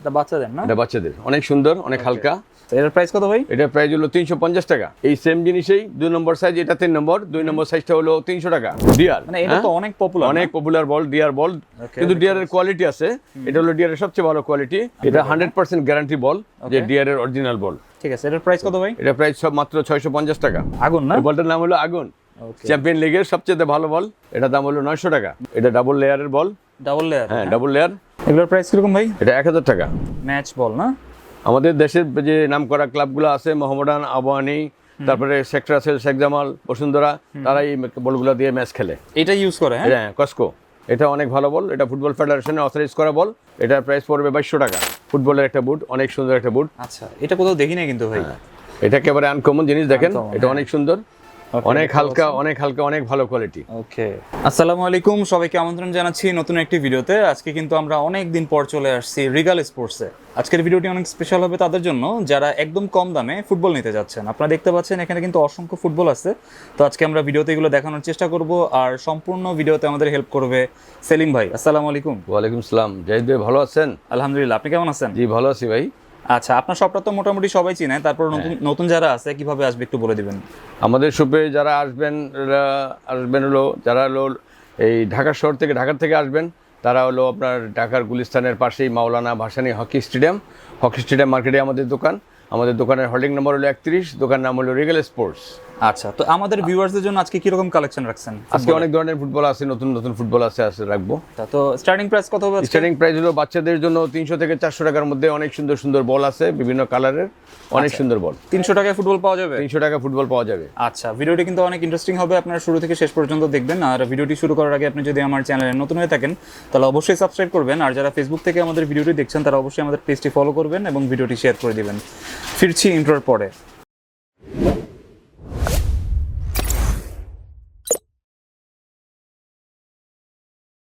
এটা বাচ্চাদের না? এটা বাচ্চাদের। অনেক সুন্দর অনেক হালকা। এটার প্রাইস কত ভাই? এটা প্রাইস হলো তিনশো পঞ্চাশ টাকা। এই সেম জিনিসেই দুই নম্বর সাইজ এটা তিন নম্বর দুই নম্বর সাইজটা হলো তিনশো টাকা। ডিয়ার মানে এটা তো অনেক পপুলার অনেক পপুলার বল ডিয়ার বল কিন্তু ডিয়ারের কোয়ালিটি আছে। এটা হলো ডিয়ারের সবচেয়ে ভালো কোয়ালিটি এটা হান্ড্রেড পার্সেন্ট গ্যারান্টি বল যে ডিয়ারের অরিজিনাল বল ঠিক আছে এটার প্রাইস কত ভাই? এটা প্রাইস সব মাত্র ছয়শো পঞ্চাশ টাকা। আগুন না? বলটার নাম হলো আগুন। চ্যাম্পিয়ন লিগের সবচেয়ে ভালো বল এটা দাম হলো নয়শো টাকা। এটা ডাবল লেয়ারের বল ডাবল লেয়ার হ্যাঁ ডাবল লেয়ার এগুলোর প্রাইস কীরকম ভাই? এটা এক হাজার টাকা। ম্যাচ বল না? আমাদের দেশের যে নামকরা ক্লাবগুলো আছে মোহামডান আবানি তারপরে শেখ রাসেল শেখ জামাল বসুন্ধরা তারা এই বলগুলো দিয়ে ম্যাচ খেলে। এটা ইউজ করে হ্যাঁ? হ্যাঁ কস্কো এটা অনেক ভালো বল। এটা ফুটবল ফেডারেশনে অথরাইজ করা বল। এটার প্রাইস পড়বে বাইশশো টাকা। ফুটবলের একটা বুট অনেক সুন্দর একটা বুট আচ্ছা এটা কোথাও দেখি না কিন্তু ভাই। এটা একেবারে আনকমন জিনিস দেখেন। এটা অনেক সুন্দর। অনেক হালকা অনেক হালকা অনেক ভালো কোয়ালিটি ওকে আসসালামু আলাইকুম সবাইকে আমন্ত্রণ জানাচ্ছি নতুন একটি ভিডিওতে। আজকে কিন্তু আমরা অনেক দিন পর চলে আসছি রিগাল স্পোর্টসে আজকের ভিডিওটি অনেক স্পেশাল হবে তাদের জন্য যারা একদম কম দামে ফুটবল নিতে যাচ্ছেন। আপনারা দেখতে পাচ্ছেন এখানে কিন্তু অসংখ্য ফুটবল আছে। তো আজকে আমরা ভিডিওতে এগুলো দেখানোর চেষ্টা করব আর সম্পূর্ণ ভিডিওতে আমাদের হেল্প করবে সেলিম ভাই। আসসালামু আলাইকুম। ওয়ালাইকুম সালাম। জাহিদ ভাই ভালো আছেন? আলহামদুলিল্লাহ আপনি কেমন আছেন? জি ভালো আছি ভাই। আচ্ছা আপনার সবটা তো মোটামুটি সবাই চিনে। তারপর নতুন নতুন যারা আছে কীভাবে আসবে একটু বলে দিবেন? আমাদের শপে যারা আসবেন আসবেন হলো যারা হলো এই ঢাকা শহর থেকে ঢাকার থেকে আসবেন তারা হলো আপনার ঢাকার গুলিস্তানের পাশেই Maulana Bhasani hockey stadium. Hockey stadium মার্কেটে আমাদের দোকান। আমাদের দোকানের হোল্ডিং নম্বর হলো একত্রিশ দোকান নাম হলো রিগেল স্পোর্টস আচ্ছা তো আমাদের ভিউয়ার্সদের জন্য আজকে কীরকম কালেকশন রাখছেন আজকে অনেক ধরনের ফুটবল আছে নতুন নতুন ফুটবল আছে আছে রাখব। তো স্টার্টিং প্রাইস কত হবে? স্টার্টিং প্রাইস হলো বাচ্চাদের জন্য তিনশো থেকে চারশো টাকার মধ্যে অনেক সুন্দর সুন্দর বল আছে বিভিন্ন কালারের অনেক সুন্দর বল তিনশো টাকায় ফুটবল পাওয়া যাবে? তিনশো টাকা ফুটবল পাওয়া যাবে। আচ্ছা ভিডিওটি কিন্তু অনেক ইন্টারেস্টিং হবে আপনারা শুরু থেকে শেষ পর্যন্ত দেখবেন আর ভিডিওটি শুরু করার আগে আপনি যদি আমার চ্যানেলে নতুন হয়ে থাকেন তাহলে অবশ্যই সাবস্ক্রাইব করবেন আর যারা ফেসবুক থেকে আমাদের ভিডিওটি দেখছেন তারা অবশ্যই আমাদের পেজটি ফলো করবেন এবং ভিডিওটি শেয়ার করে দিবেন। ফিরছি ইন্ট্রোর পরে।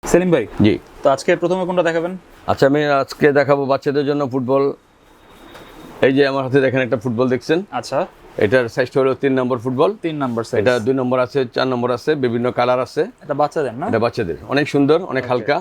সেলিম ভাই জি। তো আজকে প্রথমে কোনটা দেখাবেন? আচ্ছা আমি আজকে দেখাবো বাচ্চাদের জন্য ফুটবল। এই যে আমার হাতে দেখেন একটা ফুটবল দেখছেন? আচ্ছা। এটার সাইজটা হলো তিন নম্বর ফুটবল। তিন নম্বর সাইজ এটা দুই নম্বর আছে চার নম্বর আছে বিভিন্ন কালার আছে। এটা বাচ্চাদের না? এটা বাচ্চাদের। অনেক সুন্দর অনেক হালকা।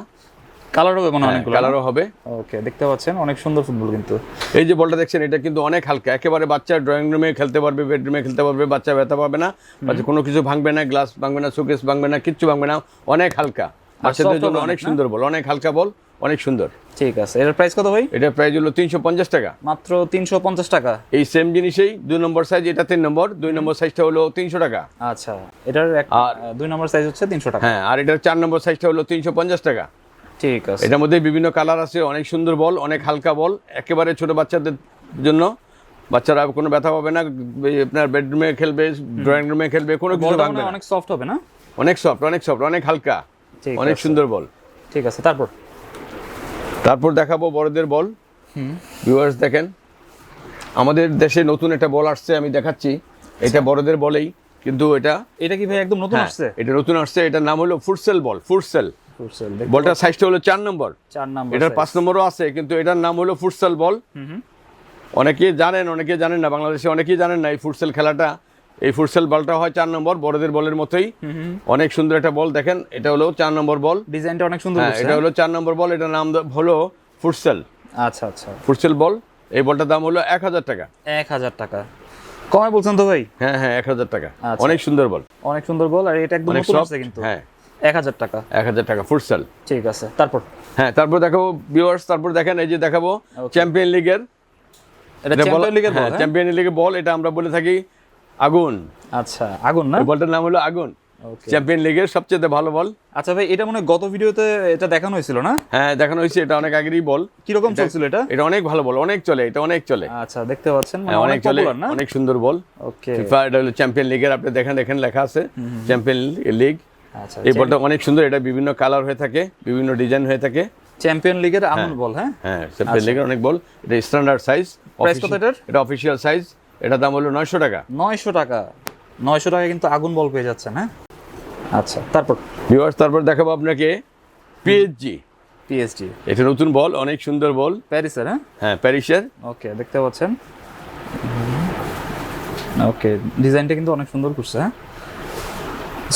কালার হবে মনে হয় অনেকগুলো কালারও হবে। ওকে দেখতে পাচ্ছেন অনেক সুন্দর ফুটবল কিন্তু। এই যে বলটা দেখছেন এটা কিন্তু অনেক হালকা। একেবারে বাচ্চা ড্রয়িং রুমে খেলতে পারবে বেডরুমে খেলতে পারবে বাচ্চা ব্যথা পাবে না। বাচ্চা কোনো কিছু ভাঙবে না গ্লাস ভাঙবে না শোকেস ভাঙবে না কিচ্ছু ভাঙবে না অনেক হালকা। বাচ্চাদের জন্য অনেক সুন্দর বল অনেক হালকা বল অনেক সুন্দর। ঠিক আছে এটার প্রাইস কত ভাই? এটা প্রাইস হলো তিনশো পঞ্চাশ টাকা। মাত্র তিনশো পঞ্চাশ টাকা? এই সেম জিনিসেই দুই নম্বর সাইজ এটা তিন নম্বর দুই নম্বর সাইজটা হলো তিনশো টাকা। আচ্ছা এটার দুই নম্বর সাইজ হচ্ছে তিনশো টাকা। হ্যাঁ আর এটার চার নম্বর সাইজটা হলো তিনশো পঞ্চাশ টাকা। ঠিক আছে। এটার মধ্যে বিভিন্ন কালার আছে অনেক সুন্দর বল অনেক হালকা বল একেবারে ছোট বাচ্চাদের জন্য। বাচ্চারা কোনো ব্যথা পাবে না আপনার বেডরুমে খেলবে ড্রয়িং রুমে খেলবে কোনো কিছু ভাঙবে না। অনেক সফট হবে না? অনেক সফট অনেক সফট অনেক হালকা অনেক সুন্দর বল। ঠিক আছে তারপর? তারপর দেখাবো বড়দের বল। ভিউয়ার্স দেখেন আমাদের দেশে নতুন একটা বল আসছে আমি দেখাচ্ছি। এটা বড়দের বলেই কিন্তু এটা এটা কি ভাই একদম নতুন হ্যাঁ, আসছে? এটা নতুন আসছে এটার নাম হলো ফুটসেল বল ফুটসেল। ফুটসেল বলটার সাইজটা হলো চার নম্বর। চার নাম্বার এটার পাঁচ নম্বরও আছে কিন্তু এটার নাম হলো ফুটসাল বল। জানেন অনেকে জানেন না বাংলাদেশে অনেকেই জানেন না এই ফুটসেল খেলাটা। এই ফুটসেল বলটা হয় চার নম্বর বড়দের বলের মতোই। অনেক সুন্দর একটা বল দেখেন এটা হলো চার নম্বর বল। ডিজাইনটা অনেক সুন্দর হ্যাঁ এটা হলো চার নম্বর বল এটার নাম হলো ফুটসেল। আচ্ছা আচ্ছা। ফুটসেল বল এই বলটার দাম হলো এক হাজার টাকা। এক হাজার টাকা। কমে বলছেন তো ভাই? হ্যাঁ হ্যাঁ এক হাজার টাকা। আচ্ছা। অনেক সুন্দর বল। অনেক সুন্দর বল আর এটা একদম নতুন আসছে কিন্তু। হ্যাঁ। এক হাজার টাকা। এক হাজার টাকা ফুটসেল ঠিক আছে তারপর? হ্যাঁ তারপর দেখাবো ভিউয়ার্স তারপর দেখেন এই যে দেখাবো চ্যাম্পিয়ন লিগের এটা চ্যাম্পিয়ন লিগের বল? চ্যাম্পিয়ন লিগের বল এটা আমরা বলে থাকি আগুন। আচ্ছা আগুন না? বলটার নাম হলো আগুন। চ্যাম্পিয়ন লিগের সবচেয়ে ভালো বল আচ্ছা ভাই এটা মনে গত ভিডিওতে এটা দেখানো হয়েছিল না? হ্যাঁ দেখানো হয়েছে এটা অনেক আগেরই বল কীরকম চলছিল এটা? এটা অনেক ভালো বল অনেক চলে এটা অনেক চলে। আচ্ছা দেখতে পাচ্ছেন মানে হ্যাঁ, অনেক চলে অনেক সুন্দর বল ওকে ফিফা এটা হলো চ্যাম্পিয়ন লিগের আপনি দেখেন এখানে লেখা আছে। চ্যাম্পিয়ন লিগ এই বলটা অনেক সুন্দর এটা বিভিন্ন কালার হয়ে থাকে বিভিন্ন ডিজাইন হয়ে থাকে। চ্যাম্পিয়ন লিগের আগুন বল হ্যাঁ? হ্যাঁ চ্যাম্পিয়ন লিগের অনেক বল। এটা স্ট্যান্ডার্ড সাইজ Price কত এটার? এটা অফিসিয়াল সাইজ এটা দাম হলো নয়শো টাকা। নয়শো টাকা। নয়শো টাকা কিন্তু আগুন বল পেয়ে যাচ্ছেন হ্যাঁ? আচ্ছা তারপর? ভিউয়ার্স তারপর দেখাবো আপনাকে পিএইচজি পিএসডি এটা নতুন বল অনেক সুন্দর বল। প্যারিসের হ্যাঁ? হ্যাঁ প্যারিসের ওকে দেখতে পাচ্ছেন। ওকে ডিজাইনটা কিন্তু অনেক সুন্দর করছে হ্যাঁ?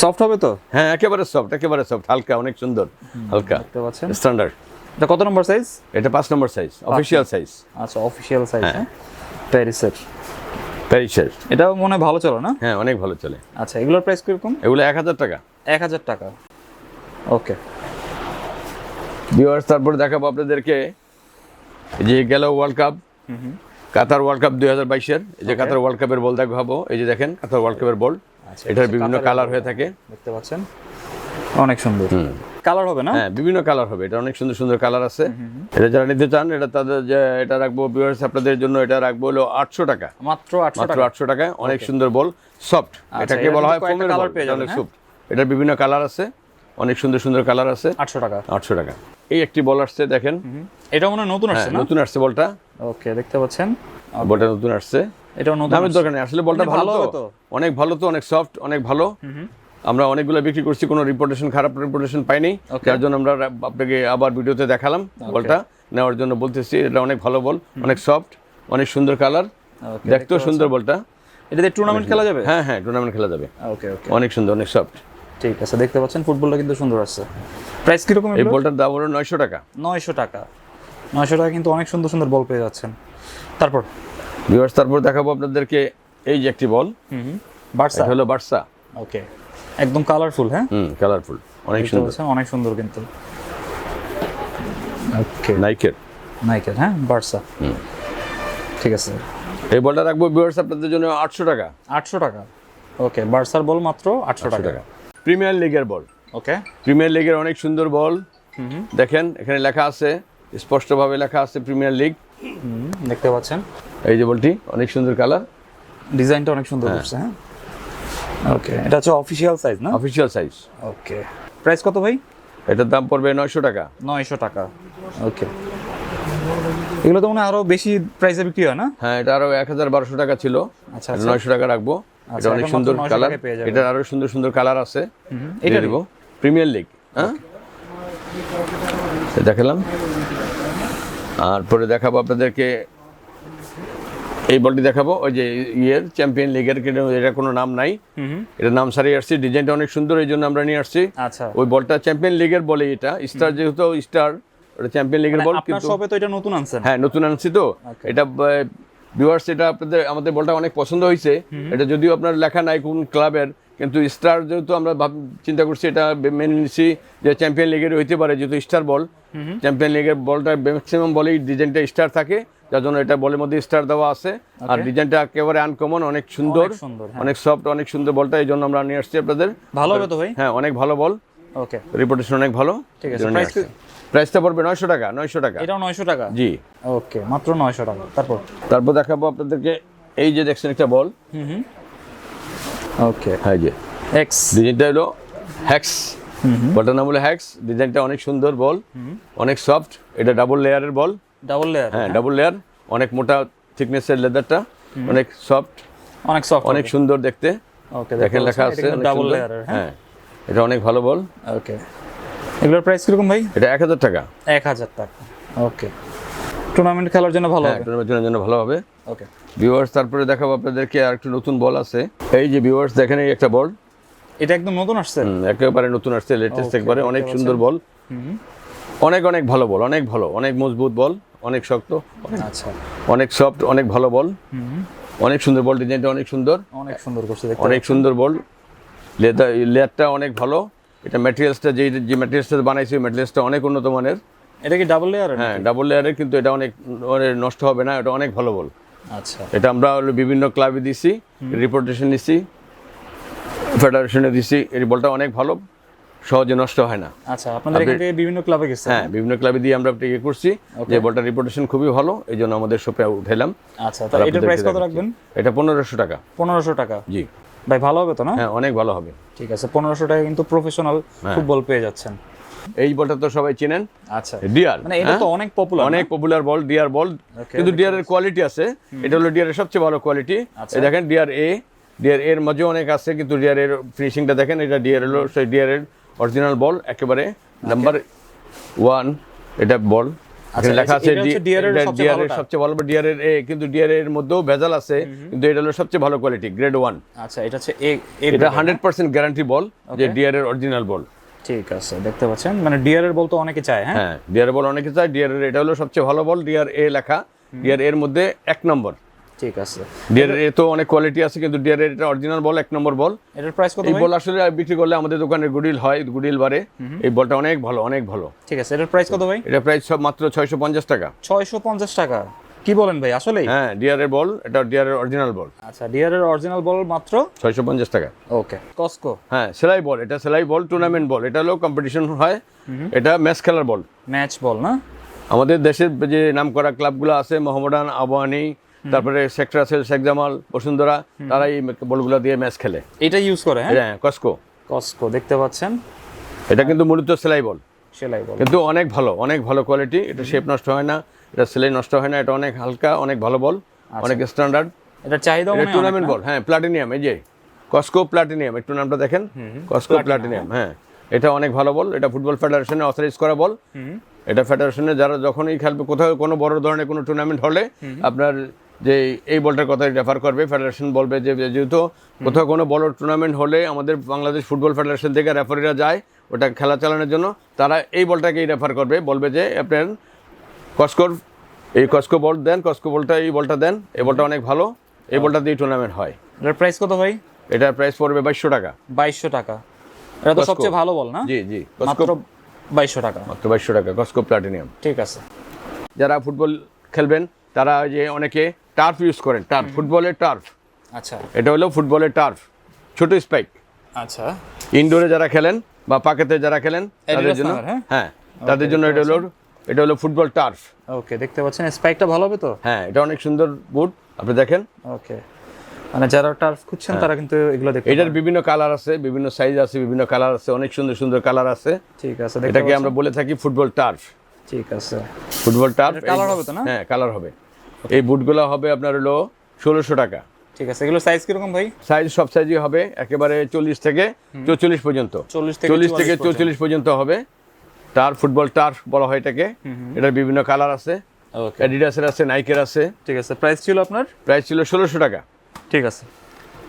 সফট হবে তো? হ্যাঁ একেবারে সফট একেবারে সফট হালকা অনেক সুন্দর হালকা। দেখতে পাচ্ছেন। স্ট্যান্ডার্ড এটা কত নম্বর সাইজ এটা পাঁচ নম্বর সাইজ অফিসিয়াল সাইজ আচ্ছা অফিসিয়াল সাইজ হ্যাঁ। প্যারিসের প্যারিসের এটাও মনে হয় ভালো চলে না? হ্যাঁ অনেক ভালো চলে। আচ্ছা এগুলোর প্রাইস কীরকম? এগুলো এক হাজার টাকা। এক হাজার টাকা। ওকে ভিউয়ার্স তারপর দেখাবো আপনাদেরকে এই যে গেল world cup Qatar world cup দুই হাজার বাইশের। এই যে কাতার ওয়ার্ল্ড কাপের বল দেখাবো। এই যে দেখেন কাতার ওয়ার্ল্ড কাপের বল এটার বিভিন্ন কালার হয়ে থাকে। দেখতে পাচ্ছেন? অনেক সুন্দর। কালার হবে না? হ্যাঁ বিভিন্ন কালার হবে। এটা অনেক সুন্দর সুন্দর কালার আছে। এটা যারা নিতে চান এটা তাদের যে এটা রাখব ভিউয়ার্স আপনাদের জন্য এটা রাখব হলো আটশো টাকা। মাত্র আটশো মাত্র টাকা। আটশো টাকায় অনেক সুন্দর বল সফট আচ্ছা, এটাকে বলা হয় ফোমের বল পেয়ে যাবেন, অনেক হ্যাঁ? সফট এটার বিভিন্ন কালার আছে অনেক সুন্দর সুন্দর কালার আছে। আটশো টাকা। আটশো টাকা। এই একটি বল আসছে দেখেন। এটা মনে হয় নতুন হ্যাঁ আসছে না? নতুন আসছে বলটা ওকে দেখতে পাচ্ছেন। বলটা নতুন আসছে। নতুন দামের। দরকার নেই আসলে বলটা মানে ভালো তো? অনেক ভালো তো অনেক সফট অনেক ভালো। আমরা অনেকগুলো বিক্রি করছি কোনো রিপোর্টেশন খারাপ রিপোর্টেশন পাইনি. যার জন্য আমরা আপনাকে আবার ভিডিওতে দেখালাম বলটা। নেওয়ার জন্য বলতেছি এটা অনেক ভালো বল অনেক সফট অনেক সুন্দর কালার দেখতেও সুন্দর বলটা। এটাতে টুর্নামেন্ট খেলা যাবে? হ্যাঁ হ্যাঁ টুর্নামেন্ট খেলা যাবে। ওকে ওকে অনেক সুন্দর অনেক সফট ঠিক আছে দেখতে পাচ্ছেন ফুটবলটা কিন্তু সুন্দর আছে। প্রাইস কীরকম এই বলটার দাম হলো নয়শো টাকা। নয়শো টাকা। নয়শো টাকা কিন্তু অনেক সুন্দর সুন্দর বল পেয়ে যাচ্ছেন। তারপর? ভিউয়ার্স তারপর দেখাবো আপনাদেরকে এই যে একটি বল। হুম বার্সা। হলো বার্সা। ওকে। একদম কালারফুল হ্যাঁ? হুম কালারফুল অনেক সুন্দর। অনেক সুন্দর কিন্তু। ওকে। নাইকের নাইকের হ্যাঁ? বার্সা। ঠিক আছে। এই বলটা রাখব ভিউয়ার্স আপনাদের জন্য আটশো টাকা। আটশো টাকা। ওকে বার্সার বল মাত্র আটশো টাকা। টাকা। প্রিমিয়ার লিগের বল। ওকে। প্রিমিয়ার লিগের অনেক সুন্দর বল। দেখেন এখানে লেখা আছে স্পষ্টভাবে লেখা আছে প্রিমিয়ার লিগ দেখতে পাচ্ছেন। এই যে বলটি অনেক সুন্দর কালার। ডিজাইনটা অনেক সুন্দর করছে হ্যাঁ? ওকে এটা হচ্ছে অফিসিয়াল সাইজ না? অফিসিয়াল সাইজ ওকে প্রাইস কত ভাই? এটার দাম পড়বে নয়শো টাকা। নয়শো টাকা ওকে এগুলো তো মনে হয় আরও বেশি প্রাইসে বিক্রি হয় না? হ্যাঁ এটা আরও এক হাজার বারোশো টাকা ছিল। আচ্ছা, এটা নয়শো টাকা রাখব। এটা আচ্ছা, অনেক সুন্দর কালার। এটার আরও সুন্দর সুন্দর কালার আছে। এটা এটা দিব। প্রিমিয়ার লিগ হ্যাঁ? দেখালাম। আর পরে দেখাবো আপনাদেরকে এই বলটি দেখাবো ওই যে ইয়ের চ্যাম্পিয়ন লিগের এটা কোনো নাম নাই। এটা নাম সারিয়ে আসছি ডিজাইনটা অনেক সুন্দর এই জন্য আমরা নিয়ে আসছি। আচ্ছা। ওই বলটা চ্যাম্পিয়ন লিগের বলে এটা স্টার যেহেতু স্টার ওটা চ্যাম্পিয়ন লিগের বল মানে আপনার কিন্তু শপে তো এটা নতুন আনছেন। হ্যাঁ নতুন আনছি তো। এটা ভিউয়ার্স এটা আপনাদের আমাদের বলটা অনেক পছন্দ হয়েছে। এটা যদিও আপনার লেখা নাই কোন ক্লাবের কিন্তু স্টার যেহেতু আমরা ভাব চিন্তা করছি এটা মেনে নিচ্ছি যে চ্যাম্পিয়ন লিগের হইতে পারে যেহেতু স্টার বল। চ্যাম্পিয়ন লিগের বলটা ম্যাক্সিমাম বলেই ডিজাইনটা স্টার থাকে। যার জন্য এটা বলের মধ্যে স্টার দেওয়া আছে। আর ডিজাইনটা একেবারে আনকমন অনেক সুন্দর। অনেক হ্যাঁ। অনেক সফট অনেক সুন্দর বলটা এই জন্য আমরা নিয়ে আসছি আপনাদের। ভালো হবে তো ভাই? হ্যাঁ অনেক ভালো বল। ওকে রিপোর্টেশন অনেক ভালো। ঠিক আছে। প্রাইসটা পড়বে নয়শো টাকা নয়শো টাকা। এটাও নয়শো টাকা? জি। ওকে মাত্র নয়শো টাকা। তারপর? তারপর দেখাবো আপনাদেরকে এই যে দেখছেন একটা বল। হুম হুম। ওকে হ্যাঁ যে। এক্স ডিজাইনটা হলো হ্যাক্স বলটার নাম হলো হ্যাক্স ডিজাইনটা অনেক সুন্দর বল। অনেক সফট এটা ডাবল লেয়ারের বল। ডাবল লেয়ার হ্যাঁ ডাবল লেয়ার অনেক মোটা থিকনেসের লেদারটা অনেক সফট অনেক সফট অনেক সুন্দর দেখতে। ওকে দেখেন লেখা আছে ডাবল। লেয়ারের হ্যাঁ। হ্যাঁ এটা অনেক ভালো বল। ওকে এগুলোর প্রাইস কীরকম ভাই? এটা এক হাজার টাকা। এক হাজার টাকা। ওকে টুর্নামেন্ট খেলার জন্য ভালো হ্যাঁ হবে? টুর্নামেন্টের জন্য ভালো হবে। ওকে ভিউয়ার্স তারপরে দেখাবো আপনাদেরকে আর একটু নতুন বল আছে। এই যে ভিউয়ার্স দেখেন এই একটা বল। এটা একদম নতুন আসছে? একেবারে নতুন আসছে লেটেস্ট একবারে অনেক সুন্দর বল। অনেক অনেক ভালো বল অনেক ভালো অনেক মজবুত বল। অনেক শক্ত আচ্ছা। অনেক সফট অনেক ভালো বল। অনেক সুন্দর বল ডিজাইনটা অনেক সুন্দর। অনেক সুন্দর করছে দেখতে অনেক সুন্দর বল। লেদার লেয়ারটা অনেক ভালো। এটা ম্যাটেরিয়ালসটা যে যে ম্যাটেরিয়ালসটা বানাইছে ম্যাটেরিয়ালসটা অনেক উন্নত মানের। এটা কি ডাবল লেয়ার হ্যাঁ ডাবল লেয়ারের কিন্তু এটা অনেক অনেক নষ্ট হবে না এটা অনেক ভালো বল। আচ্ছা। এটা আমরা হলো বিভিন্ন ক্লাবে দিছি রিপোর্টেশন নিছি ফেডারেশনে দিছি এই বলটা অনেক ভালো। সহজে নষ্ট হয় না। আচ্ছা আপনাদের এখান থেকে বিভিন্ন ক্লাবে গেছে হ্যাঁ বিভিন্ন ক্লাবে দিয়ে আমরা ইয়ে করছি। যে বলটা রিপোর্টেশন খুবই ভালো এই জন্য আমাদের শপে উঠাইলাম। আচ্ছা তো এটার প্রাইস কত রাখবেন? এটা পনেরোশো টাকা। পনেরোশো টাকা? জি। ভাই ভালো হবে তো না? হ্যাঁ অনেক ভালো হবে। ঠিক আছে পনেরোশো টাকা কিন্তু প্রফেশনাল হ্যাঁ। ফুটবল পেয়ে যাচ্ছেন। এই বলটা তো সবাই চেনেন। আচ্ছা। ডিয়ার মানে এটা তো অনেক পপুলার অনেক পপুলার বল ডিয়ার বল কিন্তু ডিয়ারের কোয়ালিটি আছে। এটা হলো ডিয়ারের সবচেয়ে ভালো কোয়ালিটি আচ্ছা। এই দেখেন ডিয়ার এ ডিয়ার এর মাঝে অনেক আছে কিন্তু ডিয়ার এর ফিনিশিংটা দেখেন এটা ডিয়ার হলো সেই ডিয়ার এর অরিজিনাল বল একেবারে নাম্বার ওয়ান এটা বল লেখা আছে এর সবচেয়ে এর ভালো ডিয়ার এর এ কিন্তু ডিয়ার এর মধ্যেও ভেজাল আছে কিন্তু এটা হলো সবচেয়ে ভালো কোয়ালিটি গ্রেড ওয়ান আচ্ছা এটা হচ্ছে এ এটা হান্ড্রেড পার্সেন্ট গ্যারান্টি বল যে ডিয়ার এর অরিজিনাল বল ঠিক আছে দেখতে পাচ্ছেন মানে ডিয়ার এর বল তো অনেকে চায় হ্যাঁ হ্যাঁ ডিয়ার বল অনেকে চায় ডিয়ার এটা হলো সবচেয়ে ভালো বল ডিয়ার এ লেখা ডিয়ার এর মধ্যে এক নম্বর ঠিক আছে। ডিয়ার এ তো অনেক কোয়ালিটি আছে কিন্তু ডিয়ার এটা অরিজিনাল বল এক নম্বর বল। এটার প্রাইস কত এই বল আসলে বিক্রি করলে আমাদের দোকানে গুডিল হয় গুডিল বারে এই বলটা অনেক ভালো অনেক ভালো। ঠিক আছে এটার প্রাইস কত ভাই? এটা প্রাইস সব মাত্র ছয়শো পঞ্চাশ টাকা। ছয়শো পঞ্চাশ টাকা। কি বলেন ভাই আসলেই? হ্যাঁ ডিয়ারের বল এটা ডিয়ারের অরিজিনাল বল। আচ্ছা ডিয়ার এর অরিজিনাল বল মাত্র? ছয়শো পঞ্চাশ টাকা। ওকে কসকো হ্যাঁ সেলাই বল এটা সেলাই বল টুর্নামেন্ট বল এটা হলো কম্পিটিশন হয়। এটা ম্যাচ খেলার বল। ম্যাচ বল না? আমাদের দেশের যে নামকরা ক্লাবগুলো আছে মোহামেডান আবাহানি তারপরে সেক্টর আছে শেখ জামাল বসুন্ধরা তারা এই বলগুলো দিয়ে ম্যাচ খেলে। এটা ইউজ করে হ্যাঁ? হ্যাঁ কস্কো কসকো দেখতে পাচ্ছেন? এটা কিন্তু মূলত সেলাই বল। সেলাই বল। কিন্তু অনেক ভালো অনেক ভালো কোয়ালিটি এটা শেপ নষ্ট হয় না এটা সেলাই নষ্ট হয় না এটা অনেক হালকা অনেক ভালো বল অনেক স্ট্যান্ডার্ড এটা চাহিদা মনে টুর্নামেন্ট বল হ্যাঁ প্লাটিনিয়াম এই যে কস্কো প্লাটিনিয়াম একটু নামটা দেখেন। কস্কো প্লাটিনিয়াম হ্যাঁ। এটা অনেক ভালো বল এটা ফুটবল ফেডারেশনে অথরাইজ করা বল। এটা ফেডারেশনে যারা যখনই খেলবে কোথাও কোনো বড় ধরনের কোনো টুর্নামেন্ট হলে আপনার যে এই বলটার কথা রেফার করবে ফেডারেশন বলবে যে যেহেতু কোথাও কোনো বড় টুর্নামেন্ট হলে আমাদের বাংলাদেশ ফুটবল ফেডারেশন থেকে রেফারিরা যায় ওটা খেলা চালানোর জন্য তারা এই বলটাকেই রেফার করবে বলবে যে আপনার কস্কোর এই কস্কো বল দেন কস্কো বলটা এই বলটা দেন এই বলটা অনেক ভালো এই বলটা দিয়ে টুর্নামেন্ট হয়। এটার প্রাইস কত ভাই? এটার প্রাইস পড়বে বাইশশো টাকা। বাইশশো টাকা। এটা তো সবচেয়ে ভালো বল না? জি জি। মাত্র বাইশশো টাকা। মাত্র বাইশশো টাকা কস্কো প্লাটিনিয়াম ঠিক আছে। যারা ফুটবল খেলবেন তারা ওই যে অনেকে টার্ফ ইউজ করেন টার্ফ ফুটবলের টার্ফ আচ্ছা। এটা হলো ফুটবলের টার্ফ ছোট স্পাইক আচ্ছা। ইনডোরে যারা খেলেন বা পাকেতে যারা খেলেন তাদের জন্য হ্যাঁ? হ্যাঁ তাদের জন্য এটা হলো এটা হলো ফুটবল টার্ফ ওকে দেখতে পাচ্ছেন। স্পাইকটা ভালো হবে তো? হ্যাঁ এটা অনেক সুন্দর বুট আপনি দেখেন। ওকে মানে যারা টার্ফ খুঁজছেন তারা কিন্তু এগুলো দেখতে এটার বিভিন্ন কালার আছে বিভিন্ন সাইজ আছে বিভিন্ন কালার আছে অনেক সুন্দর সুন্দর কালার আছে। ঠিক আছে এটাকে আমরা বলে থাকি ফুটবল টার্ফ ঠিক আছে। ফুটবল টার্ফ কালার হবে তো না? হ্যাঁ কালার হবে। এই বুটগুলো হবে আপনার হলো ষোলোশো টাকা। ঠিক আছে এগুলো সাইজ কীরকম ভাই? সাইজ সব সাইজই হবে একেবারে চল্লিশ থেকে চৌচল্লিশ পর্যন্ত। চল্লিশ থেকে চৌচল্লিশ পর্যন্ত। হবে। টার ফুটবল টার্ফ বলা হয় এটাকে। এটার বিভিন্ন কালার আছে। অ্যাডিডাসের আছে নাইকের আছে। ঠিক আছে প্রাইস ছিল আপনার? প্রাইস ছিল ষোলোশো টাকা। ঠিক আছে।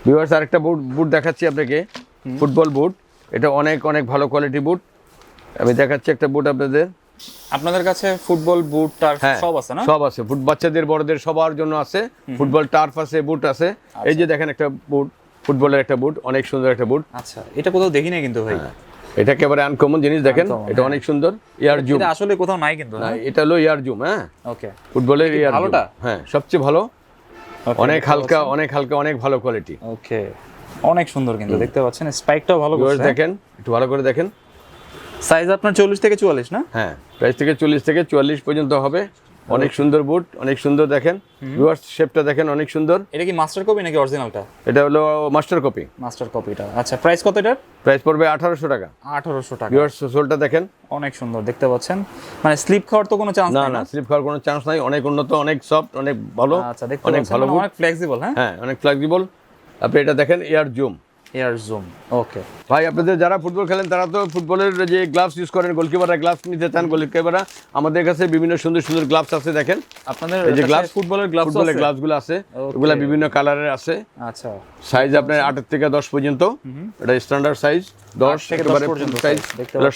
ভিউয়ার্স আরেকটা বুট বুট দেখাচ্ছি আপনাকে। ফুটবল বুট এটা অনেক অনেক ভালো কোয়ালিটি বুট আমি দেখাচ্ছি একটা বুট আপনাদের। আপনাদের কাছে ফুটবল বুট টার্ফ হ্যাঁ সব আছে না? সব আছে। ফুট বাচ্চাদের বড়দের সবার জন্য আছে। ফুটবল টার্ফ আছে বুট আছে। এই যে দেখেন একটা বুট ফুটবলের একটা বুট অনেক সুন্দর একটা বুট। আচ্ছা এটা কোথাও দেখি না কিন্তু ভাই। এটা একেবারে আনকমন জিনিস দেখেন। এটা অনেক সুন্দর ইয়ার জুম। এটা আসলে কোথাও নাই কিন্তু না এটা হলো ইয়ার জুম হ্যাঁ। ওকে। ফুটবলের ইয়ার ভালোটা? হ্যাঁ সবচেয়ে ভালো। অনেক হালকা অনেক হালকা অনেক ভালো কোয়ালিটি ওকে অনেক সুন্দর কিন্তু দেখতে পাচ্ছেন। স্পাইকটাও ভালো করে দেখেন একটু ভালো করে দেখেন। সাইজ আপনার চল্লিশ থেকে চুয়াল্লিশ না? হ্যাঁ। প্রাইস থেকে চল্লিশ থেকে চুয়াল্লিশ পর্যন্ত হবে। অনেক সুন্দর বুট অনেক সুন্দর দেখেন। ভিউয়ার্স শেপটা দেখেন অনেক সুন্দর। এটা কি মাস্টার কপি নাকি অরিজিনালটা এটা হলো মাস্টার কপি মাস্টার কপিটা আচ্ছা প্রাইস কত এটার? প্রাইস পড়বে আঠারোশো টাকা। আঠারোশো টাকা। ভিউয়ার্স সোলটা দেখেন। অনেক সুন্দর দেখতে পাচ্ছেন। মানে স্লিপ খাওয়ার তো কোনো চান্স না না স্লিপ খাওয়ার কোনো চান্স নাই। অনেক উন্নত অনেক সফট অনেক ভালো। আচ্ছা দেখতে অনেক ভালো অনেক ফ্লেক্সিবল হ্যাঁ? হ্যাঁ অনেক ফ্লেক্সিবল আপনি এটা দেখেন Air Zoom Air Zoom okay ভাই আপনাদের যারা ফুটবল খেলেন তারা তো ফুটবলের যে গ্লাভস ইউজ করেন গোলকিপাররা গ্লাভস নিতে চান গোলকিপাররা আমাদের কাছে বিভিন্ন সুন্দর সুন্দর গ্লাভস আছে দেখেন। আপনাদের এই যে গ্লাভস ফুটবলের গ্লাভস ফুটবলের গ্লাভসগুলো আছে ওগুলা বিভিন্ন কালারের আছে। আচ্ছা। সাইজ আপনার আট থেকে দশ পর্যন্ত। এটা স্ট্যান্ডার্ড সাইজ দশ থেকে 10 পর্যন্ত সাইজ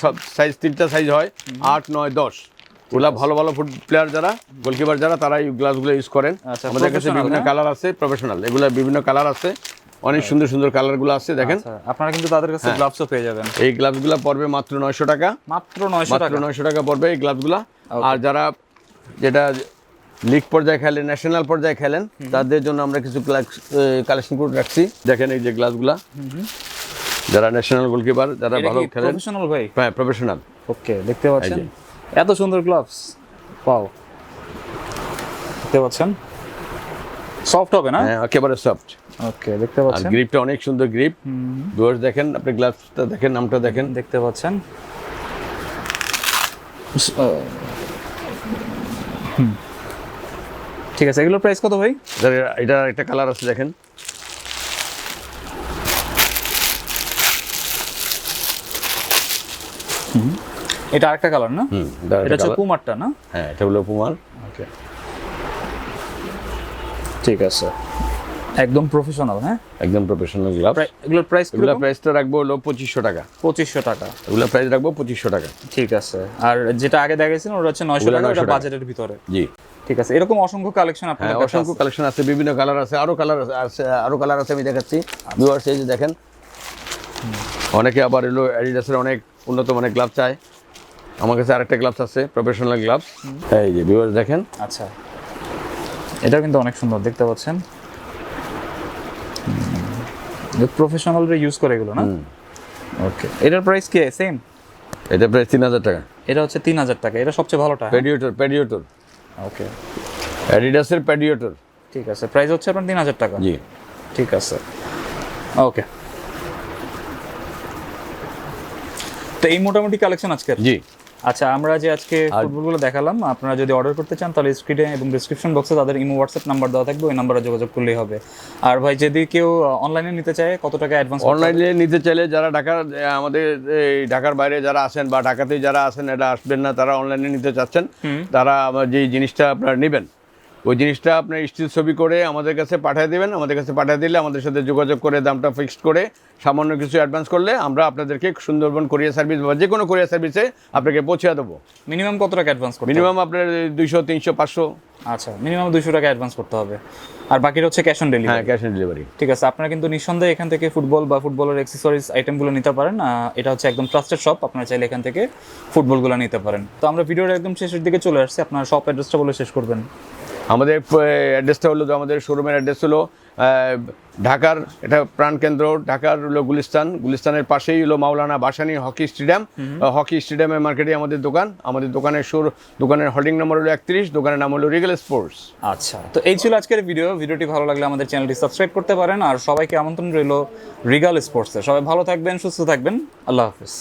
সব সাইজ তিনটা সাইজ হয় আট নয় দশ। ওগুলা ভালো ভালো ফুট প্লেয়ার যারা গোলকিপার যারা তারা এই গ্লাসগুলো ইউজ করেন। আচ্ছা, আমাদের কাছে বিভিন্ন? কালার আছে প্রফেশনাল এগুলা বিভিন্ন কালার আছে। অনেক সুন্দর সুন্দর কালারগুলো আছে দেখেন। আচ্ছা আপনারা কিন্তু তাদের কাছে হ্যাঁ। গ্লাভসও পেয়ে যাবেন। এই গ্লাভসগুলো পড়বে মাত্র নয়শো টাকা। মাত্র নয়শো মাত্র টাকা। নয়শো টাকা পড়বে এই গ্লাভসগুলো আর যারা যেটা লিগ পর্যায়ে খেলেন ন্যাশনাল পর্যায়ে খেলেন তাদের জন্য আমরা কিছু কালেকশন করে রাখছি। দেখেন এই যে গ্লাসগুলা যারা ন্যাশনাল গোলকিপার যারা ভালো খেলেন। প্রফেশনাল ভাই? হ্যাঁ প্রফেশনাল ওকে দেখতে পাচ্ছেন? এত সুন্দর গ্লাভস পাও দেখতে পাচ্ছেন? সফট হবে না? হ্যাঁ একেবারে সফট ওকে দেখতে পাচ্ছেন। গ্রিপটা অনেক সুন্দর গ্রিপ ডোয়ার্স দেখেন আপনি গ্লাভসটা দেখেন নামটা দেখেন। দেখতে পাচ্ছেন। ঠিক আছে এগুলোর প্রাইস কত ভাই? এটা একটা কালার আছে দেখেন। এটা আরেকটা কালার না? এটা হচ্ছে। কুমারটা না? হ্যাঁ এটা হলো পুমার ওকে ঠিক আছে। একদম প্রফেশনাল হ্যাঁ? একদম প্রফেশনাল গ্লাভস এগুলোর প্রাইস এগুলো প্রাইসটা রাখব হলো পঁচিশশো টাকা। পঁচিশশো টাকা। এগুলো প্রাইস রাখব পঁচিশশো টাকা। ঠিক আছে। আর যেটা আগে দেখাইছিলেন ওটা হচ্ছে নয়শো টাকা 900 ওটা বাজেটের ভিতরে। জি। ঠিক আছে। এরকম অসংখ্য কালেকশন হ্যাঁ আপনাদের কাছে অসংখ্য কালেকশন আছে বিভিন্ন কালার আছে আরও কালার আছে আরও কালার আছে আমি দেখাচ্ছি। ভিউয়ার্স এই যে দেখেন। অনেকে আবার এলো অ্যাডিডাসের অনেক উন্নত মানের গ্লাভস চায়। আমার কাছে আরেকটা গ্লাভস আছে প্রফেশনাল গ্লাভস এই যে ভিউয়ার্স দেখেন। আচ্ছা। এটাও কিন্তু অনেক সুন্দর দেখতে পাচ্ছেন? প্রফেশনালরা ইউজ করে এগুলো না? ওকে এটার প্রাইস কি? সেম এটা প্রায় তিন হাজার টাকা। এটা হচ্ছে তিন হাজার টাকা। এটা সবচেয়ে ভালোটা প্যাডিওটর প্যাডিওটর ওকে অ্যাডিডাসের প্যাডিওটর ঠিক আছে। প্রাইস হচ্ছে আপনার তিন হাজার টাকা। জি। ঠিক আছে। ওকে তো এই মোটামুটি কালেকশন আজকের? জি। আচ্ছা আমরা যে আজকে ফুটবলগুলো দেখালাম আপনারা যদি অর্ডার করতে চান তাহলে স্ক্রিনে এবং ডিসক্রিপশন বক্সে তাদের ইমো হোয়াটসঅ্যাপ নাম্বার দেওয়া থাকবে ওই নাম্বারে যোগাযোগ করলেই হবে। আর ভাই যদি কেউ অনলাইনে নিতে চায় কত টাকা অ্যাডভান্স অনলাইনে নিতে চাইলে যারা ঢাকার আমাদের এই ঢাকার বাইরে যারা আসেন বা ঢাকাতেই যারা আছেন এটা আসবেন না তারা অনলাইনে নিতে চাচ্ছেন তারা যে জিনিসটা আপনারা নেবেন ওই জিনিসটা আপনার স্টিল ছবি করে আমাদের কাছে পাঠিয়ে দেবেন আমাদের কাছে পাঠিয়ে দিলে আমাদের সাথে যোগাযোগ করে দামটা ফিক্সড করে সামান্য কিছু অ্যাডভান্স করলে আমরা আপনাদেরকে সুন্দরবন কোরিয়ার সার্ভিস বা যে কোনো কোরিয়ার সার্ভিসে আপনাকে পৌঁছে দেবো। মিনিমাম কত টাকা অ্যাডভান্স করতে মিনিমাম আপনার দুইশো তিনশো পাঁচশো। আচ্ছা মিনিমাম দুশো টাকা অ্যাডভান্স করতে হবে। আর বাকিটা হচ্ছে ক্যাশ অন ডেলিভারি হ্যাঁ ক্যাশ অন ডেলিভারি ঠিক আছে আপনারা কিন্তু নিঃসন্দেহে এখান থেকে ফুটবল বা ফুটবলের অ্যাক্সেসরিজ আইটেমগুলো নিতে পারেন। এটা হচ্ছে একদম ট্রাস্টেড শপ আপনারা চাইলে এখান থেকে ফুটবলগুলো নিতে পারেন। তো আমরা ভিডিওর একদম শেষের দিকে চলে আসছি আপনার শপ অ্যাড্রেসটা বলে শেষ করবেন। আমাদের অ্যাড্রেসটা হলো যে আমাদের শোরুমের অ্যাড্রেস হলো ঢাকার এটা প্রাণকেন্দ্র ঢাকার হলো গুলিস্তান গুলিস্তানের পাশেই হলো Maulana Bhasani hockey stadium. Hockey স্টেডিয়ামের মার্কেটে আমাদের দোকান। আমাদের দোকানের শুরু দোকানের হোল্ডিং নম্বর হলো একত্রিশ দোকানের নাম হলো রিগেল স্পোর্টস আচ্ছা তো এই ছিল আজকের ভিডিও ভিডিওটি ভালো লাগলে আমাদের চ্যানেলটি সাবস্ক্রাইব করতে পারেন। আর সবাইকে আমন্ত্রণ রইল রিগাল স্পোর্টসে সবাই ভালো থাকবেন সুস্থ থাকবেন। আল্লাহ হাফিজ।